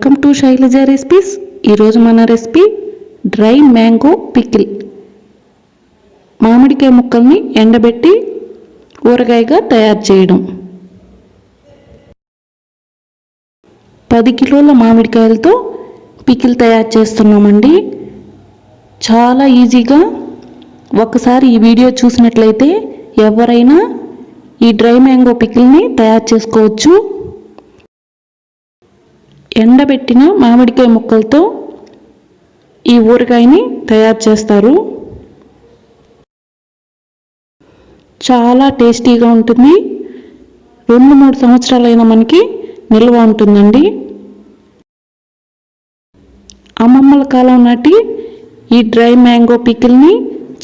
Welcome to Shailaja recipes. ఈరోజు మన recipe dry mango pickle. మామిడికాయ ముక్కల్ని ఎండబెట్టి ఊరగాయగా తయారు చేయడం. పది కిలోల మామిడికాయలతో పికిల్ తయారు చేస్తున్నామండి. చాలా ఈజీగా ఒకసారి ఈ వీడియో చూసినట్లయితే ఎవరైనా ఈ డ్రై మ్యాంగో పికిల్ని తయారు చేసుకోవచ్చు. ఎండబెట్టిన మామిడికాయ ముక్కలతో ఈ ఊరగాయని తయారు చేస్తారు. చాలా టేస్టీగా ఉంటుంది. రెండు మూడు సంవత్సరాలైనా మనకి నిల్వ ఉంటుందండి. అమ్మమ్మల కాలం నాటి ఈ డ్రై మ్యాంగో పికిల్ని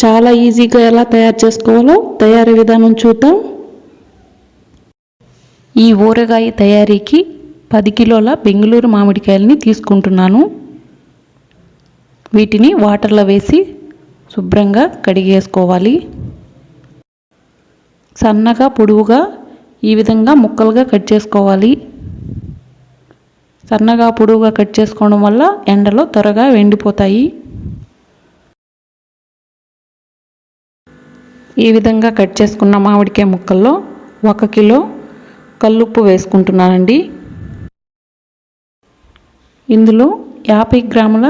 చాలా ఈజీగా ఎలా తయారు చేసుకోవాలో తయారీ విధానం చూద్దాం. ఈ ఊరగాయ తయారీకి పది కిలోల బెంగళూరు మామిడికాయలని తీసుకుంటున్నాను. వీటిని వాటర్లో వేసి శుభ్రంగా కడిగేసుకోవాలి. సన్నగా పొడవుగా ఈ విధంగా ముక్కలుగా కట్ చేసుకోవాలి. సన్నగా పొడవుగా కట్ చేసుకోవడం వల్ల ఎండలో త్వరగా ఎండిపోతాయి. ఈ విధంగా కట్ చేసుకున్న మామిడికాయ ముక్కల్లో ఒక కిలో కల్లుప్పు వేసుకుంటున్నానండి. ఇందులో యాభై గ్రాముల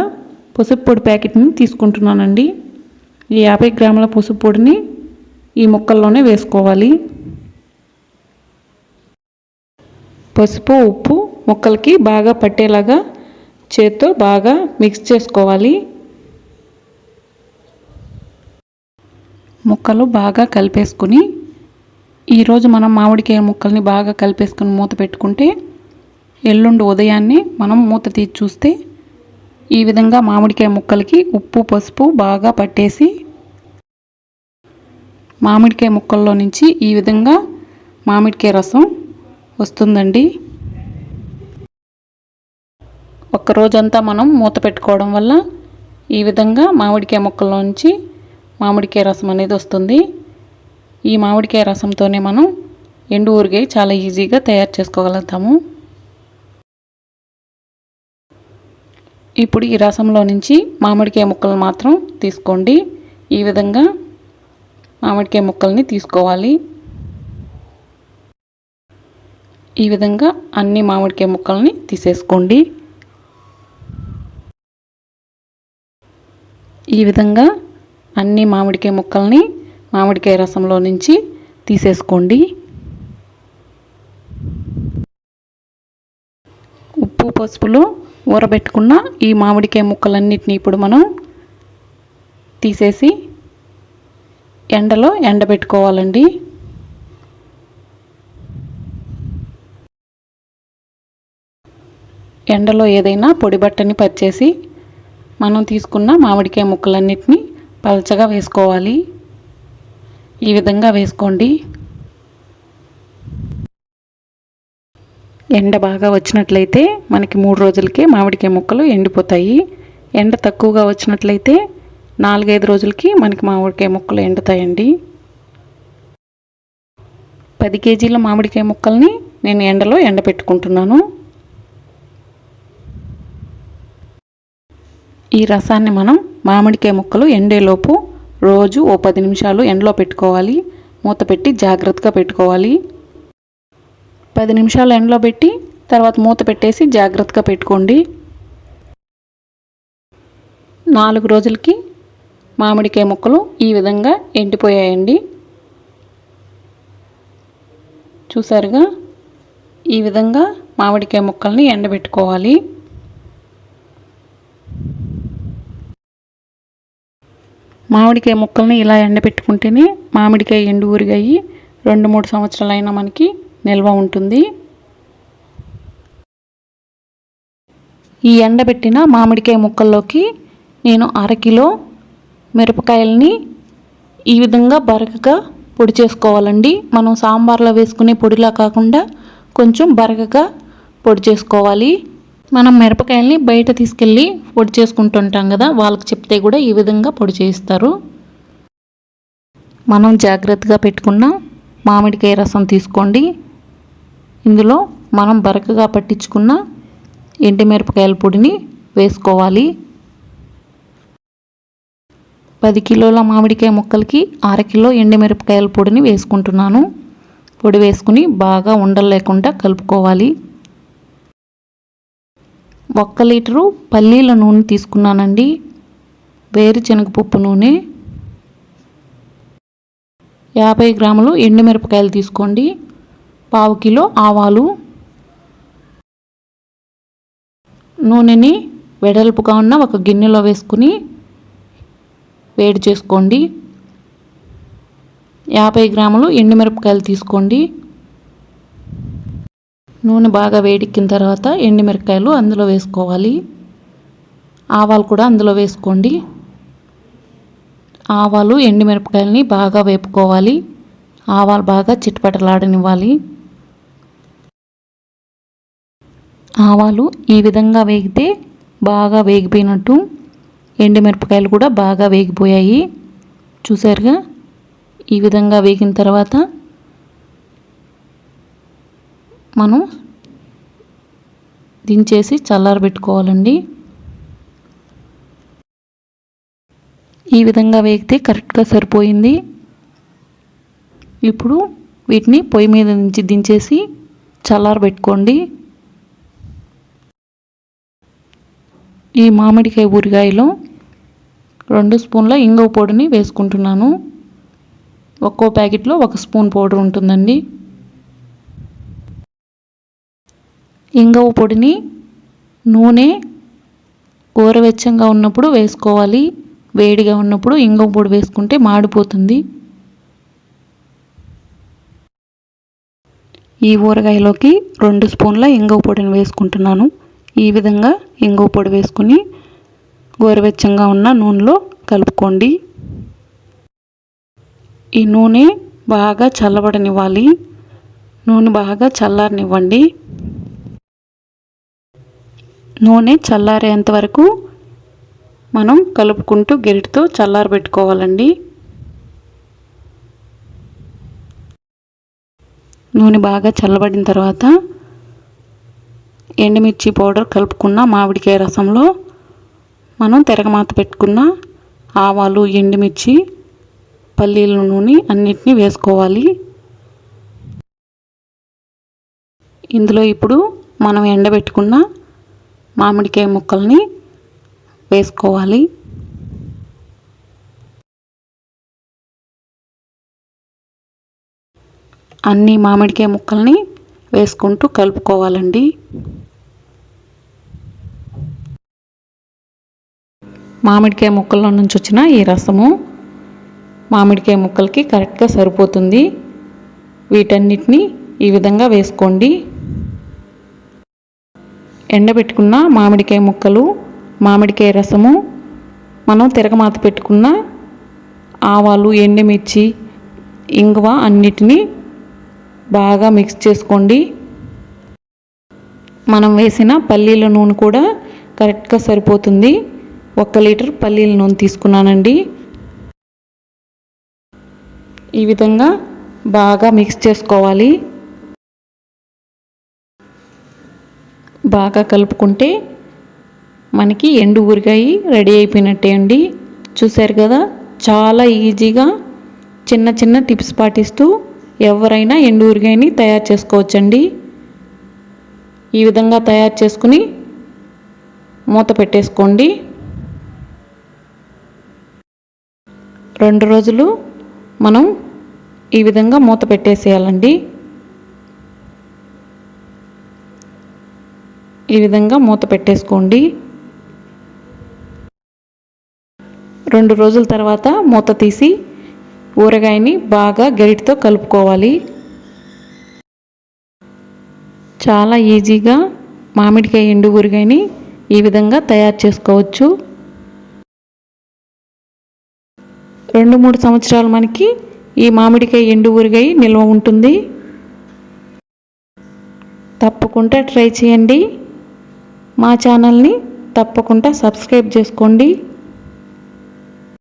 పసుపు పొడి ప్యాకెట్ని తీసుకుంటున్నానండి. ఈ యాభై గ్రాముల పసుపు పొడిని ఈ ముక్కల్లోనే వేసుకోవాలి. పసుపు ఉప్పు ముక్కలకి బాగా పట్టేలాగా చేత్తో బాగా మిక్స్ చేసుకోవాలి. ముక్కలు బాగా కలిపేసుకుని ఈరోజు మనం మామిడికాయ ముక్కల్ని బాగా కలిపేసుకుని మూత పెట్టుకుంటే ఎల్లుండి ఉదయాన్నే మనం మూత తీసి చూస్తే ఈ విధంగా మామిడికాయ ముక్కలకి ఉప్పు పసుపు బాగా పట్టేసి మామిడికాయ ముక్కల్లో నుంచి ఈ విధంగా మామిడికాయ రసం వస్తుందండి. ఒక్క రోజంతా మనం మూత పెట్టుకోవడం వల్ల ఈ విధంగా మామిడికాయ ముక్కల్లో నుంచి మామిడికాయ రసం అనేది వస్తుంది. ఈ మామిడికాయ రసంతోనే మనం ఎండు ఊరిగాయ చాలా ఈజీగా తయారు చేసుకోగలుగుతాము. ఇప్పుడు ఈ రసంలో నుంచి మామిడికాయ ముక్కలు మాత్రం తీసుకోండి. ఈ విధంగా మామిడికాయ ముక్కల్ని తీసుకోవాలి. ఈ విధంగా అన్ని మామిడికాయ ముక్కల్ని తీసేసుకోండి. ఈ విధంగా అన్ని మామిడికాయ ముక్కల్ని మామిడికాయ రసంలో నుంచి తీసేసుకోండి. ఉప్పు పసుపులో ఊరబెట్టుకున్న ఈ మామిడికాయ ముక్కలన్నిటిని ఇప్పుడు మనం తీసేసి ఎండలో ఎండబెట్టుకోవాలండి. ఎండలో ఏదైనా పొడి బట్టని పచ్చేసి మనం తీసుకున్న మామిడికాయ ముక్కలన్నిటిని పలచగా వేసుకోవాలి. ఈ విధంగా వేసుకోండి. ఎండ బాగా వచ్చినట్లయితే మనకి మూడు రోజులకే మామిడికాయ ముక్కలు ఎండిపోతాయి. ఎండ తక్కువగా వచ్చినట్లయితే నాలుగైదు రోజులకి మనకి మామిడికాయ ముక్కలు ఎండుతాయండి. పది కేజీల మామిడికాయ ముక్కల్ని నేను ఎండలో ఎండబెట్టుకుంటున్నాను. ఈ రసాన్ని మనం మామిడికాయ ముక్కలు ఎండేలోపు రోజు ఓ పది నిమిషాలు ఎండలో పెట్టుకోవాలి. మూత పెట్టి జాగ్రత్తగా పెట్టుకోవాలి. పది నిమిషాలు ఎండలో పెట్టి తర్వాత మూత పెట్టేసి జాగ్రత్తగా పెట్టుకోండి. నాలుగు రోజులకి మామిడికాయ ముక్కలు ఈ విధంగా ఎండిపోయాయండి. చూసారుగా? ఈ విధంగా మామిడికాయ ముక్కల్ని ఎండబెట్టుకోవాలి. మామిడికాయ ముక్కల్ని ఇలా ఎండబెట్టుకుంటేనే మామిడికాయ ఎండు ఊరిగాయి. రెండు మూడు సంవత్సరాలైనా మనకి నిల్వ ఉంటుంది. ఈ ఎండబెట్టిన మామిడికాయ ముక్కల్లోకి నేను అరకిలో మిరపకాయలని ఈ విధంగా బరకగా పొడి చేసుకోవాలండి. మనం సాంబార్లో వేసుకునే పొడిలా కాకుండా కొంచెం బరకగా పొడి చేసుకోవాలి. మనం మిరపకాయల్ని బయట తీసుకెళ్ళి పొడి చేసుకుంటుంటాం కదా వాళ్ళకి చెప్తే కూడా ఈ విధంగా పొడి చేయిస్తారు. మనం జాగ్రత్తగా పెట్టుకున్న మామిడికాయ రసం తీసుకోండి. ఇందులో మనం బరకగా పట్టించుకున్న ఎండుమిరపకాయల పొడిని వేసుకోవాలి. పది కిలోల మామిడికాయ ముక్కలకి అరకిలో ఎండుమిరపకాయల పొడిని వేసుకుంటున్నాను. పొడి వేసుకుని బాగా ఉండలు లేకుండా కలుపుకోవాలి. ఒక్క లీటరు పల్లీల నూనె తీసుకున్నానండి. వేరుశనగపప్పు నూనె. యాభై గ్రాములు ఎండుమిరపకాయలు తీసుకోండి. పావు కిలో ఆవాలు నూనెని వెడల్పుగా ఉన్న ఒక గిన్నెలో వేసుకుని వేడి చేసుకోండి. యాభై గ్రాములు ఎండుమిరపకాయలు తీసుకోండి. నూనె బాగా వేడెక్కిన తర్వాత ఎండుమిరపకాయలు అందులో వేసుకోవాలి. ఆవాలు కూడా అందులో వేసుకోండి. ఆవాలు ఎండుమిరపకాయలని బాగా వేపుకోవాలి. ఆవాలు బాగా చిట్పటలాడనివ్వాలి. ఆవాలు ఈ విధంగా వేగితే బాగా వేగిపోయినట్టు ఎండుమిరపకాయలు కూడా బాగా వేగిపోయాయి. చూసారుగా ఈ విధంగా వేగిన తర్వాత మనం దించేసి చల్లారబెట్టుకోవాలండి. ఈ విధంగా వేగితే కరెక్ట్గా సరిపోయింది. ఇప్పుడు వీటిని పొయ్యి మీద నుంచి దించేసి చల్లారబెట్టుకోండి. ఈ మామిడికాయ ఊరగాయలో రెండు స్పూన్ల ఇంగువ పొడిని వేసుకుంటున్నాను. ఒక్కో ప్యాకెట్లో ఒక స్పూన్ పౌడర్ ఉంటుందండి. ఇంగువ పొడిని నూనె గోరవెచ్చంగా ఉన్నప్పుడు వేసుకోవాలి. వేడిగా ఉన్నప్పుడు ఇంగువ పొడి వేసుకుంటే మాడిపోతుంది. ఈ ఊరగాయలోకి రెండు స్పూన్ల ఇంగువ పొడిని వేసుకుంటున్నాను. ఈ విధంగా ఇంగువ పొడి వేసుకుని గోరువెచ్చంగా ఉన్న నూనెలో కలుపుకోండి. ఈ నూనె బాగా చల్లబడనివ్వాలి. నూనె బాగా చల్లారనివ్వండి. నూనె చల్లారేంత వరకు మనం కలుపుకుంటూ గెరిటితో చల్లారబెట్టుకోవాలండి. నూనె బాగా చల్లబడిన తర్వాత ఎండుమిర్చి పౌడర్ కలుపుకున్న మామిడికాయ రసంలో మనం తెరగమాత పెట్టుకున్న ఆవాలు ఎండుమిర్చి పల్లీల నూనె అన్నిటినీ వేసుకోవాలి. ఇందులో ఇప్పుడు మనం ఎండబెట్టుకున్న మామిడికాయ ముక్కల్ని వేసుకోవాలి. అన్ని మామిడికాయ ముక్కల్ని వేసుకుంటూ కలుపుకోవాలండి. మామిడికాయ ముక్కల్లో నుంచి వచ్చిన ఈ రసము మామిడికాయ ముక్కలకి కరెక్ట్గా సరిపోతుంది. వీటన్నిటిని ఈ విధంగా వేసుకోండి. ఎండబెట్టుకున్న మామిడికాయ ముక్కలు మామిడికాయ రసము మనం తిరగమాత పెట్టుకున్న ఆవాలు ఎండుమిర్చి ఇంగువ అన్నిటినీ బాగా మిక్స్ చేసుకోండి. మనం వేసిన పల్లీల నూనె కూడా కరెక్ట్గా సరిపోతుంది. ఒక్క లీటర్ పల్లీల నూనె తీసుకున్నానండి. ఈ విధంగా బాగా మిక్స్ చేసుకోవాలి. బాగా కలుపుకుంటే మనకి ఎండు ఊరిగాయి రెడీ అయిపోయినట్టే అండి. చూశారు కదా చాలా ఈజీగా చిన్న చిన్న టిప్స్ పాటిస్తూ ఎవరైనా ఎండు ఊరికాయని తయారు చేసుకోవచ్చండి. ఈ విధంగా తయారు చేసుకుని మూత పెట్టేసుకోండి. రెండు రోజులు మనం ఈ విధంగా మూత పెట్టేసేయాలండి. ఈ విధంగా మూత పెట్టేసుకోండి. రెండు రోజుల తర్వాత మూత తీసి ఊరగాయని బాగా గరిటితో కలుపుకోవాలి. చాలా ఈజీగా మామిడికాయ ఎండు ఊరగాయని ఈ విధంగా తయారు చేసుకోవచ్చు. రెండు మూడు సంవత్సరాలు మనకి ఈ మామిడికాయ ఎండు ఊరిగాయ నిల్వ ఉంటుంది. తప్పకుండా ట్రై చేయండి. మా ఛానల్ని తప్పకుండా సబ్స్క్రైబ్ చేసుకోండి.